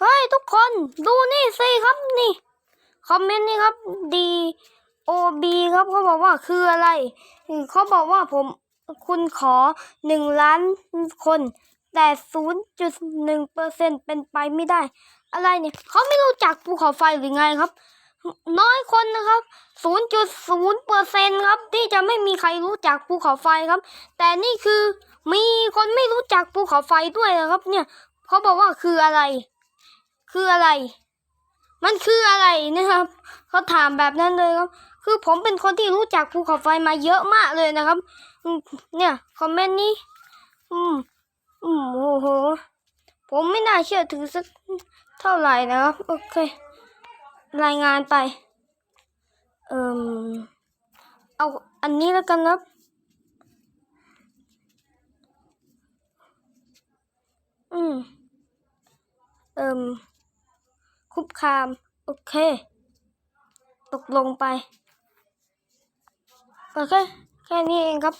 เฮ้ยทุกคนดูนี่สิครับนี่ คอมเมนต์นี่ครับ D O B ครับเขาบอกว่าคืออะไร เขาบอกว่าผมคุณขอหนึ่งล้านคน แต่ศูนย์จุดหนึ่งเปอร์เซ็นเป็นไปไม่ได้ อะไรเนี่ยเขาไม่รู้จักภูเขาไฟหรือไงครับ น้อยคนนะครับ0.0เปอร์เซ็นครับ ที่จะไม่มีใครรู้จักภูเขาไฟครับ แต่นี่คือมีคนไม่รู้จักภูเขาไฟด้วยนะครับ เนี่ยเขาบอกว่าคืออะไร คืออะไร มันคืออะไรนะครับ เขาถามแบบนั้นเลยครับ คือผมเป็นคนที่รู้จักภูเขาไฟมาเยอะมากเลยนะครับ เนี่ยคอมเมนต์นี้ อืม อืมโอ้โห ผมไม่น่าเชื่อถือสักเท่าไหร่นะครับ โอเค รายงานไป เอ่มเอาอันนี้แล้วกันนะครับอืมเอ่ม คุบคาม โอเค ตกลงไป โอเค แค่นี้เองครับ